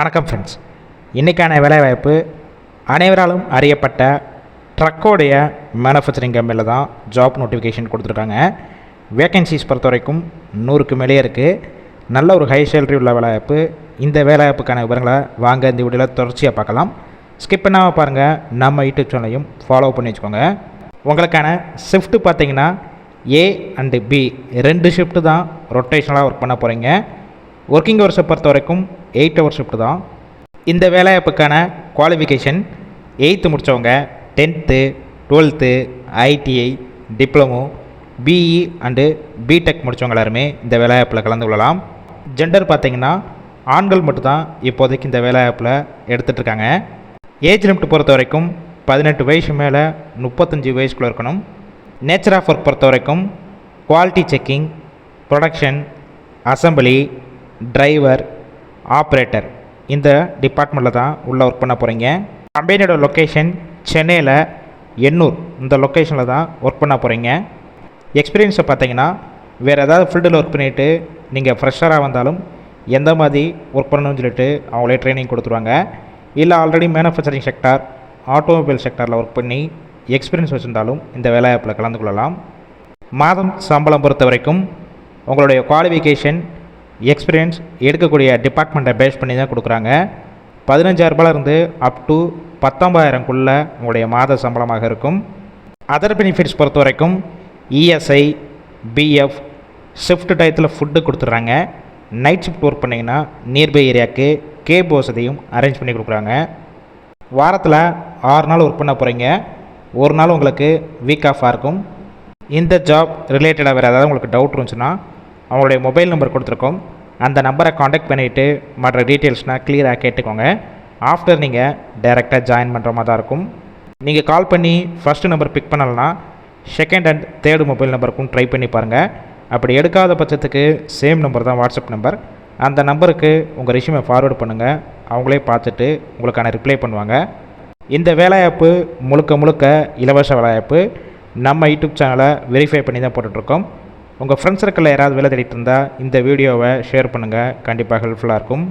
வணக்கம் ஃப்ரெண்ட்ஸ் இன்றைக்கான வேலைவாய்ப்பு அனைவராலும் அறியப்பட்ட ட்ரக்கோடைய மேனுஃபேக்சரிங் கம்பெனியில் தான் ஜாப் நோட்டிஃபிகேஷன் கொடுத்துருக்காங்க. வேக்கன்சிஸ் பொறுத்த வரைக்கும் நூறுக்கு மேலே இருக்குது நல்ல ஒரு ஹை சேலரி உள்ள வேலைவாய்ப்பு. இந்த வேலைவாய்ப்புக்கான விவரங்களை வாங்க இந்த வீடியோவில் தொடர்ச்சியாக பார்க்கலாம். ஸ்கிப் பண்ணாமல் பாருங்கள் நம்ம யூடியூப் சேனலையும் ஃபாலோ பண்ணி வச்சுக்கோங்க. உங்களுக்கான ஷிஃப்ட்டு பார்த்தீங்கன்னா ஏ அண்டு பி ரெண்டு ஷிஃப்ட்டு தான் ரொட்டேஷனலாக ஒர்க் பண்ண போகிறீங்க ஒர்க்கிங் ஹவர்ஸை பொறுத்த வரைக்கும் எயிட் ஹவர் ஷிஃப்ட் தான். இந்த வேலைவாய்ப்புக்கான குவாலிஃபிகேஷன் எயித்து முடித்தவங்க tenth twelfth ITI diploma BE and BTech முடித்தவங்க எல்லாருமே இந்த வேலைவாய்ப்பில் கலந்து கொள்ளலாம். ஜெண்டர் பார்த்தீங்கன்னா ஆண்கள் மட்டும்தான் இப்போதைக்கு இந்த வேலைவாய்ப்பில் எடுத்துகிட்ருக்காங்க ஏஜ் லிமிட் பொறுத்த வரைக்கும் பதினெட்டு வயசு மேலே முப்பத்தஞ்சு வயசுக்குள்ளே இருக்கணும். நேச்சர் ஆஃப் ஒர்க் பொறுத்த வரைக்கும் quality checking production assembly driver operator. இந்த டிபார்ட்மெண்ட்டில் தான் உள்ளே ஒர்க் பண்ண போகிறீங்க கம்பெனியோட லொக்கேஷன் சென்னையில் எண்ணூர். இந்த லொக்கேஷனில் தான் ஒர்க் பண்ண போகிறீங்க எக்ஸ்பீரியன்ஸை பார்த்தீங்கன்னா வேறு ஏதாவது ஃபீல்டில் ஒர்க் பண்ணிவிட்டு நீங்கள் ஃப்ரெஷராக வந்தாலும் எந்த மாதிரி ஒர்க் பண்ணணும்னு சொல்லிட்டு அவங்களே ட்ரைனிங் கொடுத்துருவாங்க. இல்லை ஆல்ரெடி மேனுஃபேக்சரிங் செக்டார் ஆட்டோமொபைல் செக்டாரில் ஒர்க் பண்ணி எக்ஸ்பீரியன்ஸ் வச்சுருந்தாலும் இந்த வேலைவாய்ப்பில் கலந்து கொள்ளலாம் மாதம் சம்பளம் பொறுத்த வரைக்கும் உங்களுடைய குவாலிஃபிகேஷன் எக்ஸ்பீரியன்ஸ் எடுக்கக்கூடிய டிபார்ட்மெண்ட்டை பேஸ் பண்ணி தான் கொடுக்குறாங்க. பதினஞ்சாயிரரூபாலேருந்து அப் டு பத்தொம்பதாயிரம்குள்ளே உங்களுடைய மாத சம்பளமாக இருக்கும். அதர் பெனிஃபிட்ஸ் பொறுத்த வரைக்கும் இஎஸ்ஐ பிஎஃப் ஷிஃப்ட் டயத்தில் ஃபுட்டு கொடுத்துட்றாங்க. நைட் ஷிஃப்ட் ஒர்க் பண்ணிங்கன்னா நியர்பை ஏரியாவுக்கு கேப் வசதியும் அரேஞ்ச் பண்ணி கொடுக்குறாங்க. வாரத்தில் ஆறு நாள் ஒர்க் பண்ண போகிறீங்க ஒரு நாள் உங்களுக்கு வீக் ஆஃபாக இருக்கும். இந்த ஜாப் ரிலேட்டடாக வேறு ஏதாவது உங்களுக்கு டவுட் இருந்துச்சுன்னா அவங்களுடைய மொபைல் நம்பர் கொடுத்துருக்கோம். அந்த நம்பரை காண்டாக்ட் பண்ணிவிட்டு மற்ற டீட்டெயில்ஸ்னால் கிளியராக கேட்டுக்கோங்க. ஆஃப்டர் நீங்கள் டைரெக்டாக ஜாயின் பண்ணுற மாதிரி தான் இருக்கும். நீங்கள் கால் பண்ணி ஃபஸ்ட்டு நம்பர் பிக் பண்ணலைன்னா செகண்ட் அண்ட் தேர்டு மொபைல் நம்பருக்கும் ட்ரை பண்ணி பாருங்கள் அப்படி எடுக்காத பட்சத்துக்கு சேம் நம்பர் தான் வாட்ஸ்அப் நம்பர் அந்த நம்பருக்கு உங்கள் ரெஷ்யூமை ஃபார்வேர்ட் பண்ணுங்கள் அவங்களே பார்த்துட்டு உங்களுக்கான ரிப்ளை பண்ணுவாங்க. இந்த வேலைவாய்ப்பு முழுக்க முழுக்க இலவச வேலைவாய்ப்பு நம்ம யூடியூப் சேனலை வெரிஃபை பண்ணி தான் போட்டுட்ருக்கோம். உங்கள் ஃப்ரெண்ட்ஸ் சர்க்கிளில் யாராவது வேலை தேடிட்டு இருந்தால் இந்த வீடியோவை ஷேர் பண்ணுங்கள் கண்டிப்பாக ஹெல்ப்ஃபுல்லாக இருக்கும்.